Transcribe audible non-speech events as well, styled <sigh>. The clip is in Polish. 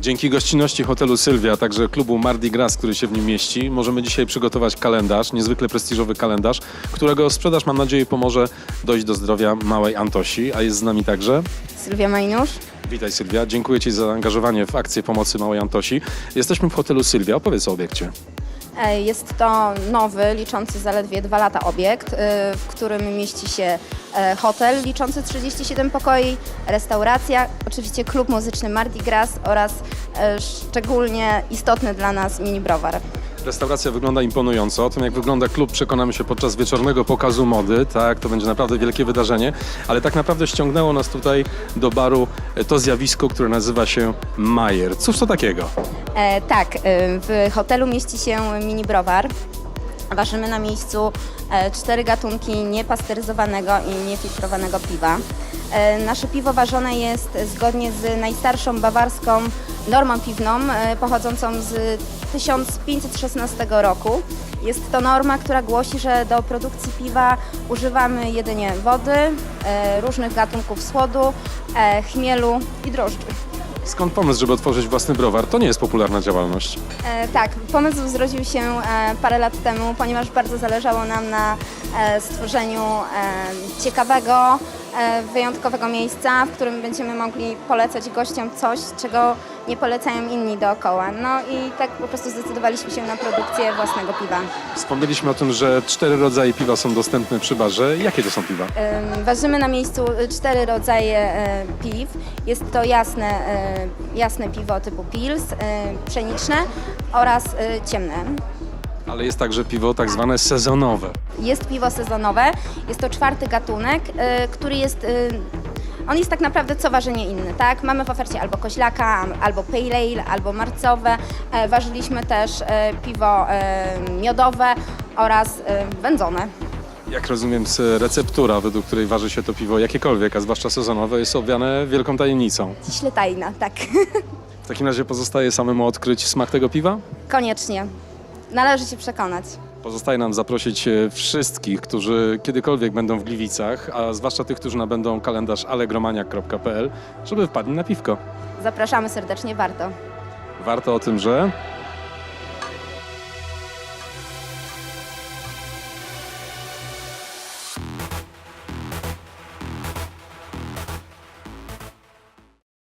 Dzięki gościnności hotelu Sylwia, a także klubu Mardi Gras, który się w nim mieści, możemy dzisiaj przygotować kalendarz, niezwykle prestiżowy kalendarz, którego sprzedaż, mam nadzieję, pomoże dojść do zdrowia małej Antosi, a jest z nami także. Sylwia Majnusz. Witaj Sylwia, dziękuję Ci za zaangażowanie w akcję pomocy małej Antosi. Jesteśmy w hotelu Sylwia, opowiedz o obiekcie. Jest to nowy, liczący zaledwie dwa lata obiekt, e, w którym mieści się e, hotel liczący 37 pokoi, restauracja, oczywiście klub muzyczny Mardi Gras oraz e, szczególnie istotny dla nas mini browar. Restauracja wygląda imponująco. O tym, jak wygląda klub, przekonamy się podczas wieczornego pokazu mody. Tak, to będzie naprawdę wielkie wydarzenie. Ale tak naprawdę ściągnęło nas tutaj do baru e, to zjawisko, które nazywa się Majer. Cóż to takiego? E, tak, e, w hotelu mieści się mini browar. Ważymy na miejscu e, cztery gatunki niepasteryzowanego i niefiltrowanego piwa. Nasze piwo ważone jest zgodnie z najstarszą bawarską normą piwną pochodzącą z 1516 roku. Jest to norma, która głosi, że do produkcji piwa używamy jedynie wody, e, różnych gatunków słodu, e, chmielu i drożdży. Skąd pomysł, żeby otworzyć własny browar? To nie jest popularna działalność. E, tak, pomysł zrodził się e, parę lat temu, ponieważ bardzo zależało nam na e, stworzeniu e, ciekawego, wyjątkowego miejsca, w którym będziemy mogli polecać gościom coś, czego nie polecają inni dookoła. No i tak po prostu zdecydowaliśmy się na produkcję własnego piwa. Wspomnieliśmy o tym, że cztery rodzaje piwa są dostępne przy barze. Jakie to są piwa? Ważymy na miejscu y, cztery rodzaje e, piw. Jest to jasne, e, jasne piwo typu pils, e, pszeniczne oraz e, ciemne. Ale jest także piwo tak zwane sezonowe. Jest piwo sezonowe, jest to czwarty gatunek, y, który jest. y, on jest tak naprawdę co ważenie inny, tak? Mamy w ofercie albo koźlaka, albo pale ale, albo marcowe. E, Ważyliśmy też e, piwo e, miodowe oraz e, wędzone. Jak rozumiem, s- receptura, według której waży się to piwo jakiekolwiek, a zwłaszcza sezonowe, jest obwiane wielką tajemnicą. Ściśle tajna, tak. <laughs> W takim razie pozostaje samemu odkryć smak tego piwa? Koniecznie. Należy się przekonać. Pozostaje nam zaprosić e, wszystkich, którzy kiedykolwiek będą w Gliwicach, a zwłaszcza tych, którzy nabędą kalendarz allegromaniak.pl, żeby wpadli na piwko. Zapraszamy serdecznie, warto. Warto o tym, że